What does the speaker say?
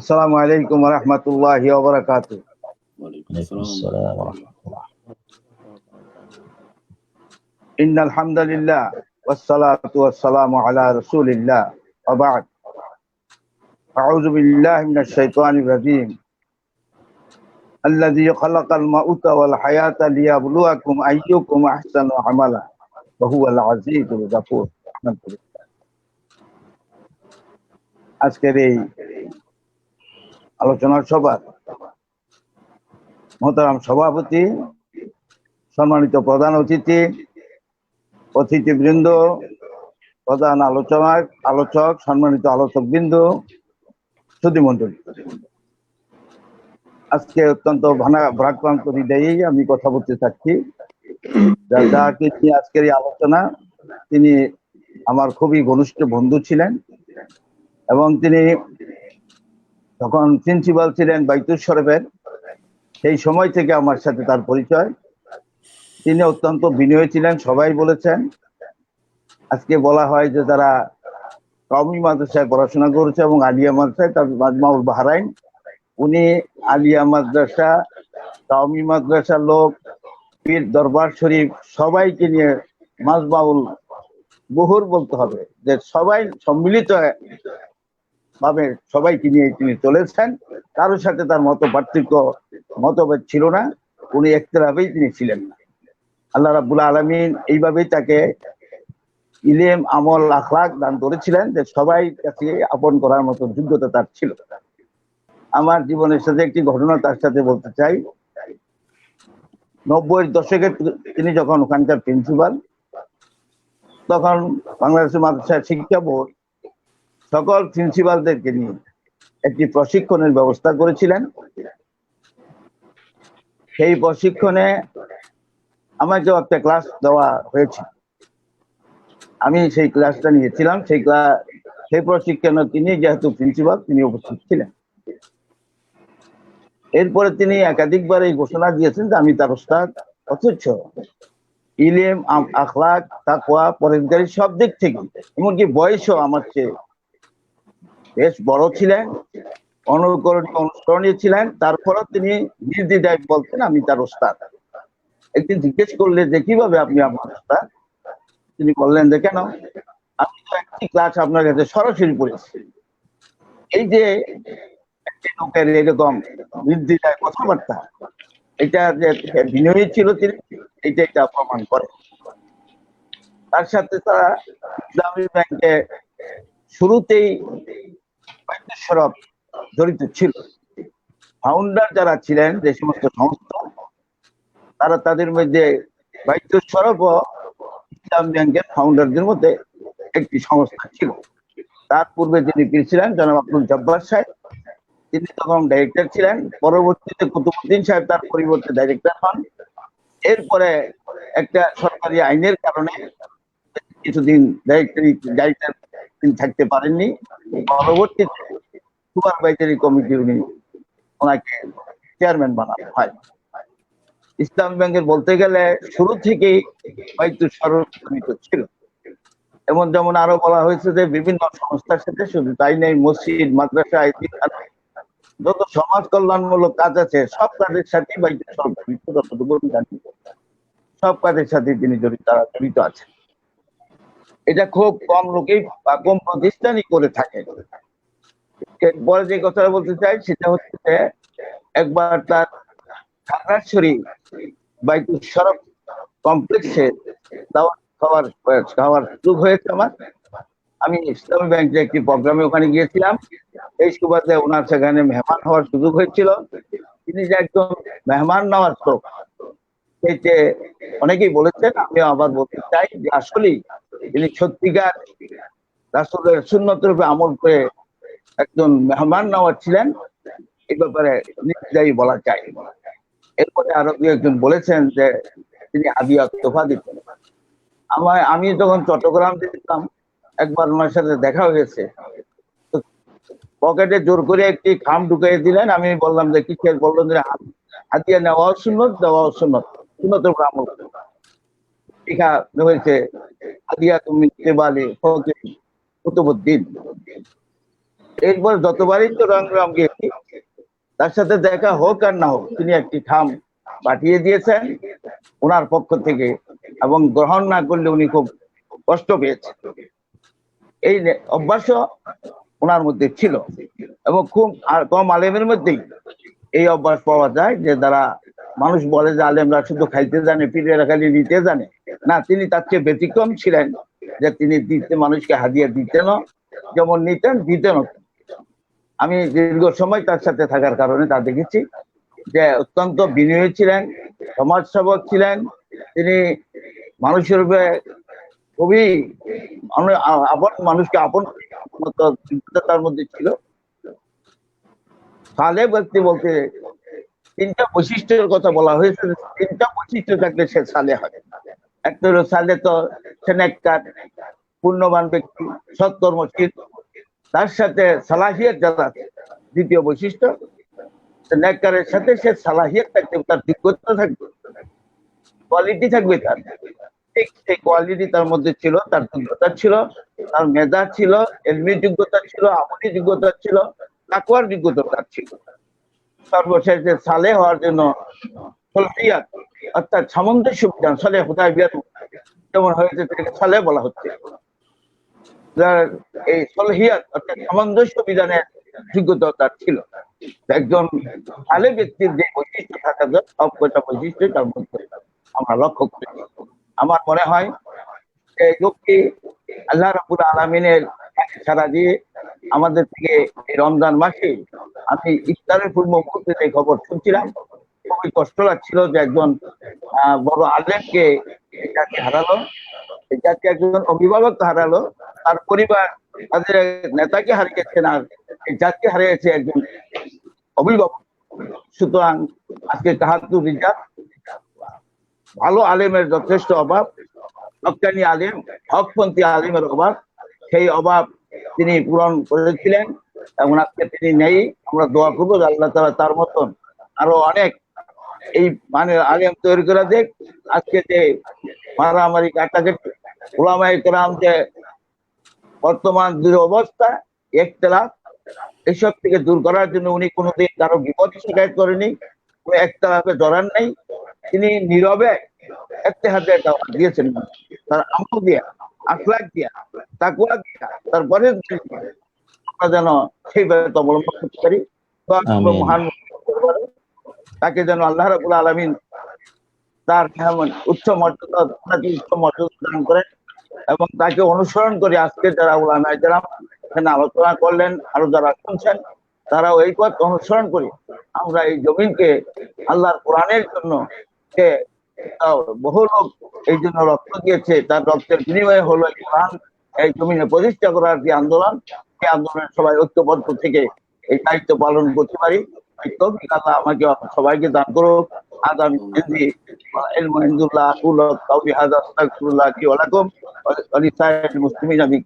আসসালামু আলাইকুম রহমতুল্লাহ ওবরাকাত وعليكم عليكم السلام السلام ورحمة الله إن الحمد لله والصلاة والسلام على رسول الله وبعد أعوذ بالله من الشيطان الرجيم الذي خلق الموت والحياة ليبلوكم أيكم أحسن عملا وهو العزيز الغفور الحمد لله আজকের এই আলোচনার সভা। মোহতারাম সভাপতি, সম্মানিত প্রধান অতিথি, অতিথিবৃন্দ, প্রধান আলোচনা আলোচক, সম্মানিত আলোচক বিন্দু সুধীমণ্ডলী। আজকে অত্যন্ত ভানা ভ্রাক্রান্ত হৃদয়েই আমি কথা বলতে চাচ্ছি যা- নিয়ে আজকের এই আলোচনা, তিনি আমার খুবই ঘনিষ্ঠ বন্ধু ছিলেন এবং তিনি যখন প্রিন্সিপাল ছিলেন বাইতুল শরফের। সেই সময় থেকে আমার সাথে তার পরিচয়। তিনি অত্যন্ত বিনয়ী ছিলেন, সবাই বলেছেন। আজকে বলা হয় যে তারা কওমি মাদ্রাসায় পড়াশোনা করেছে এবং আলিয়া মাদ্রাসায়, তার মাজমাউল বাহরাইন। উনি আলিয়া মাদ্রাসা, কওমি মাদ্রাসার লোক, পীর দরবার শরীফ, সবাইকে নিয়ে মাজমাউল বহুর বলতে হবে। যে সবাই সম্মিলিত ভাবে সবাইকে নিয়ে তিনি চলেছেন। কারোর সাথে তার মত পার্থক্য, মতভেদ ছিল না। উনি একতলাফেই তিনি ছিলেন না। আল্লাহ রাবুল আলমিন এইভাবেই তাকে ইলেম, আমল আখলাক দান করেছিলেন যে সবাই কাছে আপন করার মতো যোগ্যতা তার ছিল। আমার জীবনের সাথে একটি ঘটনা তার সাথে বলতে চাই। নব্বই দশকে তিনি যখন ওখানকার প্রিন্সিপাল তখন বাংলাদেশের মাদ্রাসা শিক্ষা বোর্ড সকল প্রিন্সিপালদেরকে নিয়ে একটি প্রশিক্ষণের ব্যবস্থা করেছিলেন। সেই প্রশিক্ষণে আমাকেও একটা ক্লাস দেওয়া হয়েছে, আমি সেই ক্লাসটা নিয়েছিলাম। সেই ক্লাস সেই প্রশিক্ষণে তিনি যেহেতু প্রিন্সিপাল, তিনি উপস্থিত ছিলেন। এরপরে তিনি একাধিকবার এই ঘোষণা দিয়েছেন যে আমি তার ওস্তাদ, অথচ ইলেম আখলাক, তাকওয়া পরেশগারি সব দিক থেকে, এমনকি বয়সও আমার চেয়ে বেশ বড় ছিলেন অনুকরণীয় অনুসরণীয় ছিলেন তারপরও তিনি নির্দ্বিধায় বলতেন, আমি তার ওস্তাদ। একদিন জিজ্ঞেস করলে, যে কীভাবে আপনি আমার ওস্তাদ? তিনি বললেন, যে কেন? আমি তো একটি ক্লাস আপনার কাছে সরাসরি পড়েছি। এই যে লোকের এরকম নির্দ্বিধায় কথাবার্তা, এটা যে বিনয়ী ছিল তিনি এটা এটা প্রমাণ করে। তার সাথে তারা ইসলামী ব্যাংকে শুরুতেই সরব জড়িত ছিল। ফাউন্ডার যারা ছিলেন, যে সমস্ত সংস্থা, তারা তাদের মধ্যে বাইদ্য সরব ইসলাম ব্যাংকের ফাউন্ডারদের মধ্যে একটি সংস্থা ছিল। তার পূর্বে যিনি ছিলেন? জনাব আব্দুল জব্বার সাহেব। তিনি তখন ডাইরেক্টর ছিলেন। পরবর্তীতে কুতুবুদ্দিন সাহেব তার পরিবর্তে ডাইরেক্টর হন। এরপরে একটা সরকারি আইনের কারণে কিছুদিন ডাইরেক্টর ডাইরেক্টর তিনি থাকতে পারেননি। পরবর্তীতে সুপারভাইজারি কমিটি উনি ওনাকে চেয়ারম্যান বানানো, হয়। ইসলাম ব্যাংকের বলতে গেলে শুরু থেকেই হয়তো সরকারিত ছিল। এমন যেমন আরও বলা হয়েছে যে বিভিন্ন সংস্থার সাথে শুধু তাই নেই, মসজিদ, মাদ্রাসা যত সমাজ কল্যাণমূলক কাজ আছে, সব কাজের সাথে বাইতে সরকারি যতটুকু জানি। সব কাজের সাথে তিনি জড়িত, তারা জড়িত আছেন। এটা খুব কম লোকেই বা কম প্রতিষ্ঠানই করে থাকে এরপরে যে কথাটা বলতে চাই সেটা হচ্ছে একবার তার খাগড়াছড়ি বাইতুল শরফ কমপ্লেক্সে খাওয়ার খাওয়ার সুযোগ হয়েছে আমার। আমি ইসলামী ব্যাংকে একটি প্রোগ্রামে ওখানে গিয়েছিলাম, এই সুবাদে ওনার সেখানে মেহমান হওয়ার সুযোগ হয়েছিল। তিনি যে একজন মেহমান নেওয়ার শোক সেইতে অনেকেই বলেছেন, আমিও আবার বলতে চাই যে আসলেই তিনি সত্যিকার রাসুলের সুন্নত রূপে আমল করে একজন মেহমান নেওয়ার ছিলেন, এই ব্যাপারে নির্দায়ী বলা চাই এরপরে আরও দু একজন বলেছেন যে তিনি আদিয়া তোফা দিতেন। আমার আমি যখন চট্টগ্রাম যেতাম, একবার ওনার সাথে দেখা হয়েছে। পকেটে জোর করে একটি খাম ঢুকিয়ে দিলেন। আমি বললাম যে, কি খেয়ে বললেন যে হাত- হাতিয়া নেওয়াও সুন্নত, দেওয়াও সুন্নত। উপর আমল হয়েছে হাদিয়া তুমি কেবালে ফকির কুতুবুদ্দিন। এরপর যতবারই তো রং রং গেছি, তার সাথে দেখা হোক আর না হোক, তিনি একটি খাম পাঠিয়ে দিয়েছেন ওনার পক্ষ থেকে এবং গ্রহণ না করলে উনি খুব কষ্ট পেয়েছেন। এই অভ্যাস ওনার মধ্যে ছিল এবং খুব আর কম আলেমের মধ্যেই এই অভ্যাস পাওয়া যায় যে তারা মানুষ বলে যে আলেমরা শুধু খাইতে জানে পীরেরা খালি নিতে জানে। না, তিনি তার চেয়ে ব্যতিক্রম ছিলেন যে তিনি দিতে মানুষকে হাদিয়া দিতেন যেমন নিতেন, দিতেনও। আমি দীর্ঘ সময় তার সাথে থাকার কারণে তা দেখেছি যে অত্যন্ত বিনয়ী ছিলেন, সমাজসেবক ছিলেন। তিনি মানুষের উপরে খুবই মানে আপন, মানুষকে আপন তার মধ্যে ছিল। সালে ব্যক্তি বলতে তিনটা বৈশিষ্ট্যের কথা বলা হয়েছে। তিনটা বৈশিষ্ট্য থাকলে সে সালে হয়। একটা হলো সালে তো সে নেককার পূর্ণবান ব্যক্তি সৎকর্মশীল তার সাথে সালাহিয়ত যারা দ্বিতীয় বৈশিষ্ট্য সে নেককারের সাথে সে সালাহিয়ত থাকবে তার যোগ্যতা থাকবে, কোয়ালিটি থাকবে তার। ঠিক সেই কোয়ালিটি তার মধ্যে ছিল, তার যোগ্যতা ছিল, তার মেধা ছিল, এলমি যোগ্যতা ছিল, আমলি যোগ্যতা ছিল তাকুয়ার যোগ্যতা তার ছিল। সর্বশেষে সালে হওয়ার জন্য সলহিয়াত অর্থাৎ সামঞ্জস্য বিধান সালে হুদায় বিয়াত যেমন হয়েছে সালে বলা হচ্ছে। এই সলহিয়াত, অর্থাৎ সামঞ্জস্য বিধানের যোগ্যতা তার ছিল। একজন সালে ব্যক্তির যে বৈশিষ্ট্য থাকা যায় সব বৈশিষ্ট্য তার মধ্যে আমরা লক্ষ্য করি। আমার মনে হয় এই লোকটি আল্লাহ রাবুল আলমিনের সারা দিয়ে আমাদের থেকে এই রমজান মাসে আমি ইফতারের পূর্ব মুহূর্তে খবর শুনছিলাম খুবই কষ্ট লাগছিল যে একজন বড় আলেমকে জাতি হারালো জাতি একজন অভিভাবক হারালো, তার পরিবার তাদের নেতাকে হারিয়েছেন আর এই জাতি হারিয়েছে একজন অভিভাবক। সুতরাং আজকে কাহাতুর রিজার্ভ। ভালো আলেমের যথেষ্ট অভাব হকানি আলেম, হকপন্থী আলেমের অভাব, সেই অভাব তিনি পূরণ করেছিলেন এবং আজকে তিনি নেই। আমরা দোয়া করব আল্লাহ তার মতন আরও অনেক এই মানে আলেম তৈরি করে দেখ আজকে যে মারামারি কাটাকাটি ওলামাই কেরাম যে বর্তমান যে অবস্থা একতলাফ এসব থেকে দূর করার জন্য উনি কোনোদিন কারও বিপদ শিকায়ত করেনি কোনো একতলাফে জড়ান নাই। তিনি নীরবে একটা হাতে দিয়েছেন। তার আমল দিয়া আখলাক দিয়া তাকুয়া দিয়া তারপরে আমরা যেন সেইভাবে অবলম্বন করতে পারি। মহান তাকে যেন আল্লাহ রাবুল আলমিন তার উচ্চ মর্যাদা উচ্চ মর্যাদা দান করেন এবং তাকে অনুসরণ করে আজকে যারা উলামায়ে কেরাম এখানে আলোচনা করলেন, আরও যারা শুনছেন তারা এই পথ অনুসরণ করি আমরা এই জমিনকে আল্লাহর কোরআনের জন্য যে বহু লোক এই জন্য রক্ত দিয়েছে, তার রক্তের বিনিময়ে হলো এই কোরআন, এই জমিনে প্রতিষ্ঠা করার যে আন্দোলন সেই আন্দোলনের সবাই ঐক্যবদ্ধ থেকে এই দায়িত্ব পালন করতে পারি। তৌফিক আল্লাহ আমাকে সবাইকে দান করুক। আজ আমি হিন্দি ইলমুল্লাহ আকুলত কাউলি হাজা আস্তাগফিরুল্লাহ কি ওয়ালাকুম ওয়ালিসাইল মুসলিমিন আমি